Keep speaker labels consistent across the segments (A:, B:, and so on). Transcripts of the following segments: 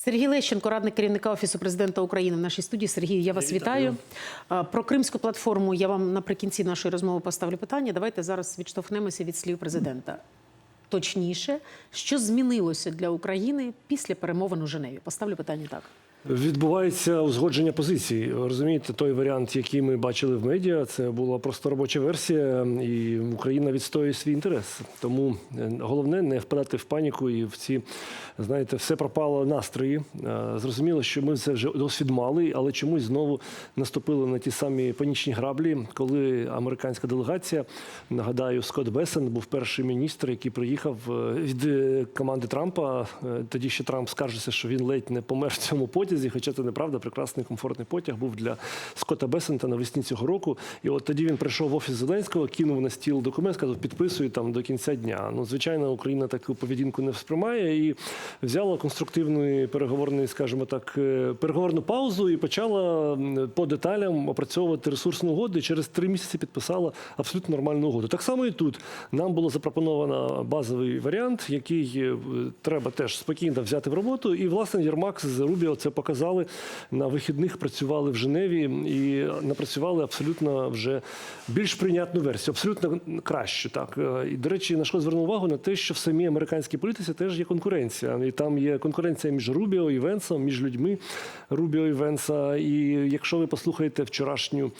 A: Сергій Лещенко, радник керівника офісу президента України в нашій студії. Сергій, я вас вітаю. вітаю. Про кримську платформу я вам наприкінці нашої розмови поставлю питання. Давайте зараз відштовхнемося від слів президента. Точніше, що змінилося для України після перемовин у Женеві? Поставлю питання так.
B: Відбувається узгодження позицій. Розумієте, той варіант, який ми бачили в медіа, це була просто робоча версія, і Україна відстоює свій інтерес. Тому е, головне не впадати в паніку і в ці, знаєте, все пропало настрої. Е, Зрозуміло, що ми це вже досвід мали, але чомусь знову наступили на ті самі панічні граблі, коли американська делегація, нагадаю, Скотт Бесен був перший міністр, який приїхав е, від команди Трампа. Тоді ще Трамп скаржився, що він ледь не помер в цьому потязі, хоча це неправда, прекрасний комфортний потяг був для Скотта Бесента навесні цього року. І от тоді він прийшов в офіс Зеленського, кинув на стіл документ, сказав, підписую там до кінця дня. Ну, звичайно, Україна таку поведінку не сприймає і взяла конструктивний переговорний, скажімо так, е, переговорну паузу і почала по деталям опрацьовувати ресурсну угоду. І через три місяці підписала абсолютно нормальну угоду. Так само і тут нам було запропоновано базовий варіант, який е, треба теж спокійно взяти в роботу. І власне Єрмак з Рубіо це показали на вихідних. Працювали в Женеві і напрацювали абсолютно вже більш прийнятну версію, абсолютно кращу. Так і до речі, на що звернув увагу на те, що в самій американській політиці теж є конкуренція, і там є конкуренція між Рубіо і Венсом, між людьми Рубіо і Венса. І якщо ви послухаєте вчорашню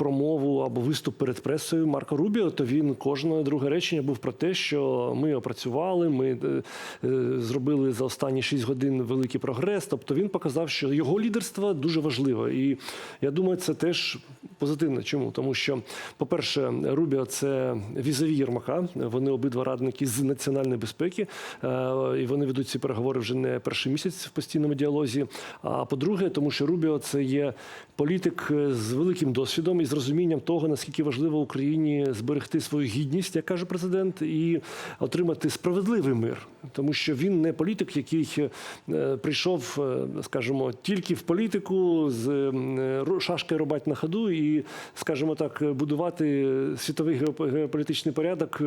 B: промову або виступ перед пресою Марко Рубіо, то він кожне друге речення був про те, що ми опрацювали, ми е, е, зробили за останні 6 годин великий прогрес. Тобто він показав, що його лідерство дуже важливе. І я думаю, це теж позитивно. Чому? Тому що, по-перше, Рубіо це візові Єрмака. Вони обидва радники з національної безпеки, е, і вони ведуть ці переговори вже не перший місяць в постійному діалозі. А по-друге, тому що Рубіо це є політик з великим досвідом і з розумінням того, наскільки важливо Україні зберегти свою гідність, як каже президент, і отримати справедливий мир, тому що він не політик, який е, прийшов, е, скажімо, тільки в політику з е, ру- на ходу і, скажімо так, будувати світовий геоп- геополітичний порядок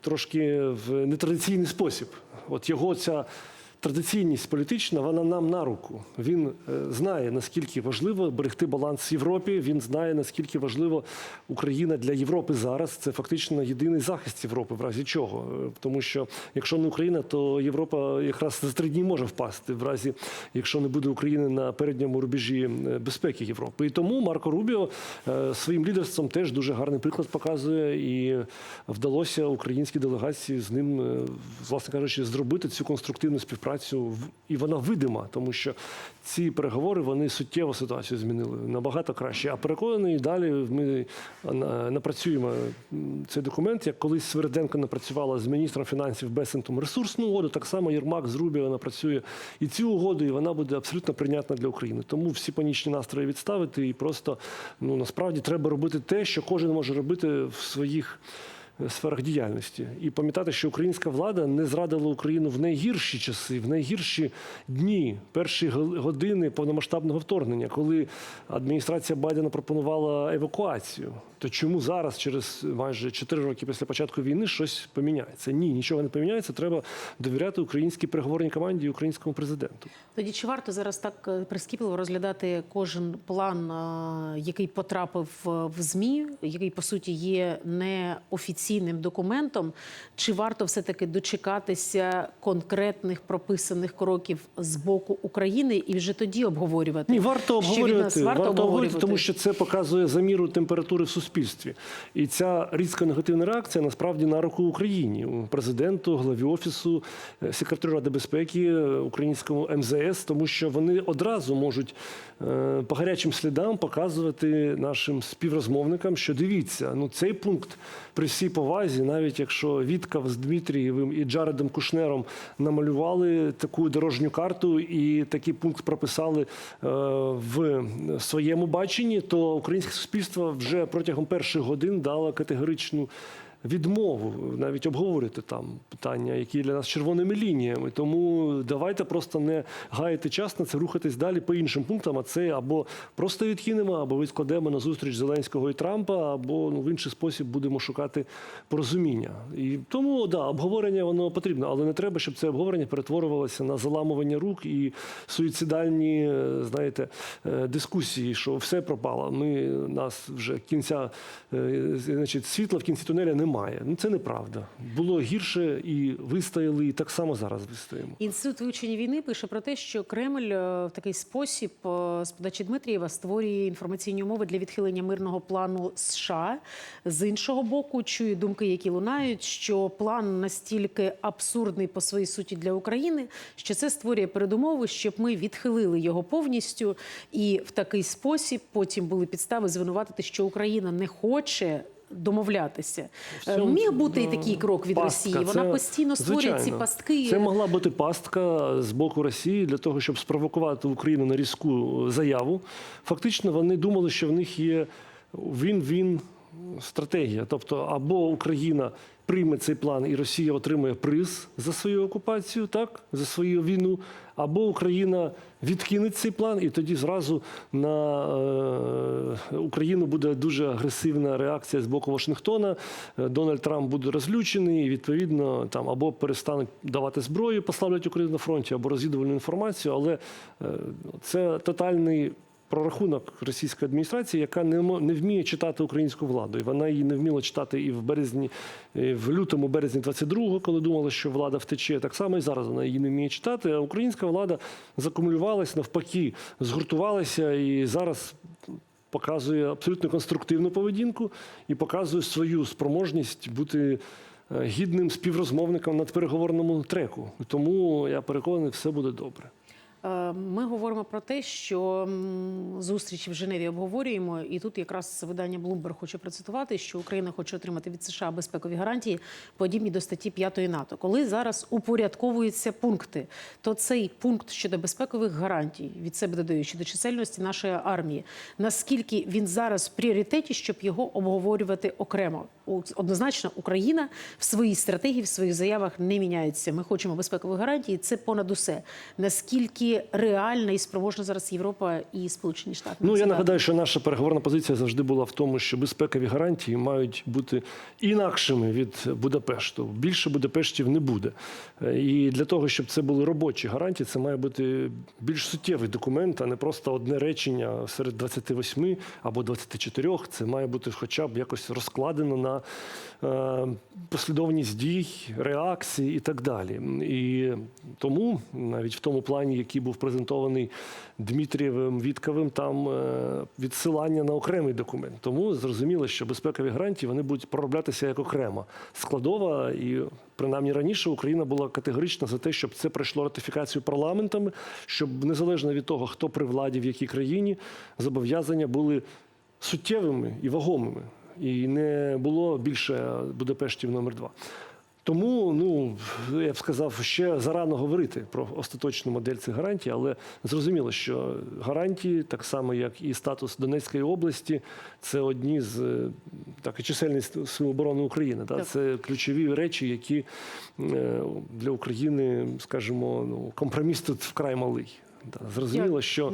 B: трошки в нетрадиційний спосіб. От його ця традиційність політична, вона нам на руку. Він е, знає, наскільки важливо берегти баланс Європі. Він знає, наскільки важливо Україна для Європи зараз. Це фактично єдиний захист Європи, в разі чого. Е, Тому що якщо не Україна, то Європа якраз за три дні може впасти, в разі якщо не буде України на передньому рубежі е, безпеки Європи. І тому Марко Рубіо своїм лідерством теж дуже гарний приклад показує, і вдалося українській делегації з ним, власне кажучи, зробити цю конструктивну співпрацю, В- і вона видима, тому що ці переговори вони суттєво ситуацію змінили набагато краще. А переконаний, далі ми напрацюємо цей документ. Як колись Сверденко напрацювала з міністром фінансів Бесентом ресурсну угоду, так само Єрмак з Рубіо напрацює і цю угоду, і вона буде абсолютно прийнятна для України. Тому всі панічні настрої відставити, і просто ну насправді треба робити те, що кожен може робити в своїх сферах діяльності і пам'ятати, що українська влада не зрадила Україну в найгірші часи, в найгірші дні, перші години повномасштабного вторгнення, коли адміністрація Байдена пропонувала евакуацію. То чому зараз, через майже 4 роки після початку війни, щось поміняється? Ні, нічого не поміняється. Треба довіряти українській переговорній команді і українському президенту.
A: Тоді чи варто зараз так е, прискіпливо розглядати кожен план, е, який потрапив е, в ЗМІ, який по суті є неофіційним документом? Чи варто все-таки дочекатися конкретних прописаних кроків з боку України і вже тоді обговорювати?
B: Ні, варто обговорювати,
A: нас варто,
B: варто обговорювати,
A: обговорювати,
B: тому що це показує заміру температури в суспільстві. І ця різка негативна реакція насправді на руку Україні, президенту, главі офісу, е, секретарю Ради безпеки, е, українському МЗС, тому що вони одразу можуть е, по гарячим слідам показувати нашим співрозмовникам, що дивіться, ну цей пункт при всій повазі, навіть якщо Віткав з Дмитрієвим і Джаредом Кушнером намалювали таку дорожню карту і такий пункт прописали е, в своєму баченні, то українське суспільство вже протягом перших годин дало категоричну відмову навіть обговорити там питання, які для нас червоними лініями. Тому давайте просто не гаяти час на це, рухатись далі по іншим пунктам. А це або просто відкинемо, або відкладемо на зустріч Зеленського і Трампа, або ну, в інший спосіб будемо шукати порозуміння. І тому да, обговорення воно потрібно, але не треба, щоб це обговорення перетворювалося на заламування рук і суїцидальні, е, знаєте, е, дискусії, що все пропало. Ми нас вже кінця, е, значить, світла в кінці тунеля немає. Ну це неправда. Було гірше і вистояли, і так само зараз вистоїмо.
A: Інститут вивчення війни пише про те, що Кремль е, в такий спосіб е, з подачі Дмитрієва створює інформаційні умови для відхилення мирного плану США. З іншого боку, чую думки, які лунають, що план настільки абсурдний по своїй суті для України, що це створює передумови, щоб ми відхилили його повністю, і в такий спосіб потім були підстави звинуватити, що Україна не хоче. Домовлятися
B: В цьому,
A: міг бути і такий крок від
B: пастка.
A: Росії. Вона
B: Це-
A: постійно створює ці пастки.
B: Це могла бути пастка з боку Росії для того, щоб спровокувати Україну на різку заяву. Фактично, вони думали, що в них є він-він стратегія. Тобто, або Україна прийме цей план, і Росія отримує приз за свою окупацію, так за свою війну, або Україна відкине цей план, і тоді зразу на е, Україну буде дуже агресивна реакція з боку Вашингтона. Е, Дональд Трамп буде розлючений, і відповідно там або перестануть давати зброю, послаблять Україну на фронті, або розвідувальну інформацію. Але е, це тотальний. Прорахунок російської адміністрації, яка не не вміє читати українську владу, і вона її не вміла читати і в березні, в лютому, березні 22-го, коли думала, що влада втече. Так само і зараз вона її не вміє читати. А українська влада закумулювалась, навпаки, згуртувалася і зараз показує абсолютно конструктивну поведінку і показує свою спроможність бути е, гідним співрозмовником на переговорному треку. Тому я переконаний, все буде добре.
A: Е, Ми говоримо про те, що м, зустрічі в Женеві обговорюємо, і тут якраз видання Bloomberg хоче процитувати, що Україна хоче отримати від США безпекові гарантії, подібні до статті 5 НАТО. Коли зараз упорядковуються пункти, то цей пункт щодо безпекових гарантій від себе додаю щодо чисельності нашої армії. Наскільки він зараз в пріоритеті, щоб його обговорювати окремо? Однозначно, Україна в своїй стратегії, в своїх заявах не міняється. Ми хочемо безпекових гарантій. Це понад усе. Наскільки реальна і спроможна зараз Європа і Сполучені Штати?
B: Ну я нагадаю, що наша переговорна позиція завжди була в тому, що безпекові гарантії мають бути інакшими від Будапешту. Більше Будапештів не буде. Е, І для того, щоб це були робочі гарантії, це має бути більш суттєвий документ, а не просто одне речення серед 28 або 24. Це має бути хоча б якось розкладено на е, послідовність дій, реакцій і так далі. І тому навіть в тому плані, який був презентований Дмитрієвим Вітковим, там е, відсилання на окремий документ. Тому зрозуміло, що безпекові гарантії вони будуть пророблятися як окрема складова, і принаймні раніше Україна була категорична за те, щоб це пройшло ратифікацію парламентами, щоб незалежно від того, хто при владі в якій країні, зобов'язання були суттєвими і вагомими, і не було більше Будапештів номер 2 тому, ну я б сказав, ще зарано говорити про остаточну модель цих гарантій, але зрозуміло, що гарантії, так само як і статус Донецької області, це одні з е, так і чисельність сил оборони України.
A: Так.
B: Це ключові речі, які е, для України, скажімо, ну компроміс тут вкрай малий. Зрозуміло, що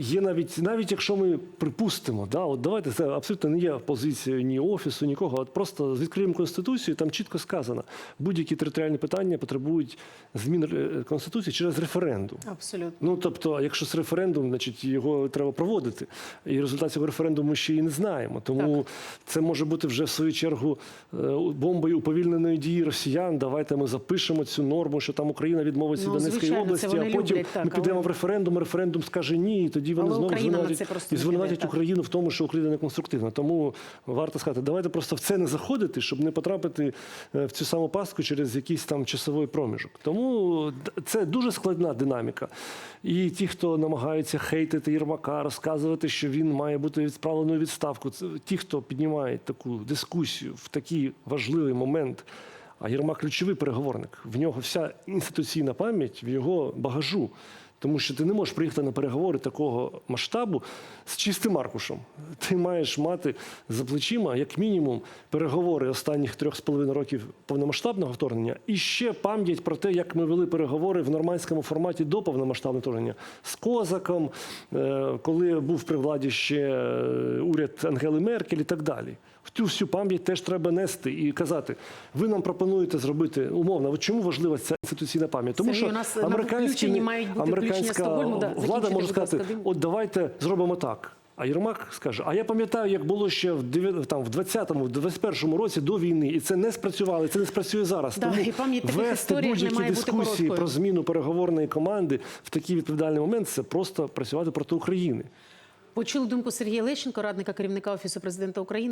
B: Є навіть навіть якщо ми припустимо, да, от давайте це абсолютно не є позицією ні офісу, нікого. От просто відкриємо конституцію, там чітко сказано, будь-які територіальні питання потребують змін е, конституції через референдум.
A: Абсолютно.
B: Ну тобто, якщо це референдум, значить його треба проводити. І результат цього референдуму ми ще і не знаємо. Тому це може бути вже в свою чергу е, бомбою уповільненої дії росіян. Давайте ми запишемо цю норму, що там Україна відмовиться
A: Ну,
B: Донецької області, а потім
A: люблять, так,
B: ми підемо
A: але-
B: в референдум. Референдум скаже ні, і тоді вони
A: Але
B: знову звинуватять, і звинуватять. Україну в тому, що Україна не конструктивна. Тому варто сказати, давайте просто в це не заходити, щоб не потрапити е, в цю саму пастку через якийсь там часовий проміжок. Тому це дуже складна динаміка. І ті, хто намагаються хейтити Єрмака, розказувати, що він має бути відправлений у відставку. Ті, хто піднімають таку дискусію в такий важливий момент. А Єрмак ключовий переговорник. В нього вся інституційна пам'ять в його багажу. Тому що ти не можеш приїхати на переговори такого масштабу з чистим аркушем. Ти маєш мати за плечима, як мінімум, переговори останніх трьох з половиною років повномасштабного вторгнення, і ще пам'ять про те, як ми вели переговори в нормандському форматі до повномасштабного вторгнення з Козаком, е, коли був при владі ще е, уряд Ангели Меркель і так далі. Цю всю пам'ять теж треба нести і казати: ви нам пропонуєте зробити умовно. От чому важлива ця інституційна пам'ять? Тому що американські американська влада може сказати: от давайте зробимо так. А Єрмак скаже: А я пам'ятаю, як було ще в там в 20-му, в 21-му році до війни, і це не спрацювало, і це не спрацює зараз.
A: Да,
B: Тому
A: і
B: вести будь-які дискусії про зміну переговорної команди в такий відповідальний момент це просто працювати проти України.
A: Почули думку Сергія Лещенко, радника керівника Офісу президента України.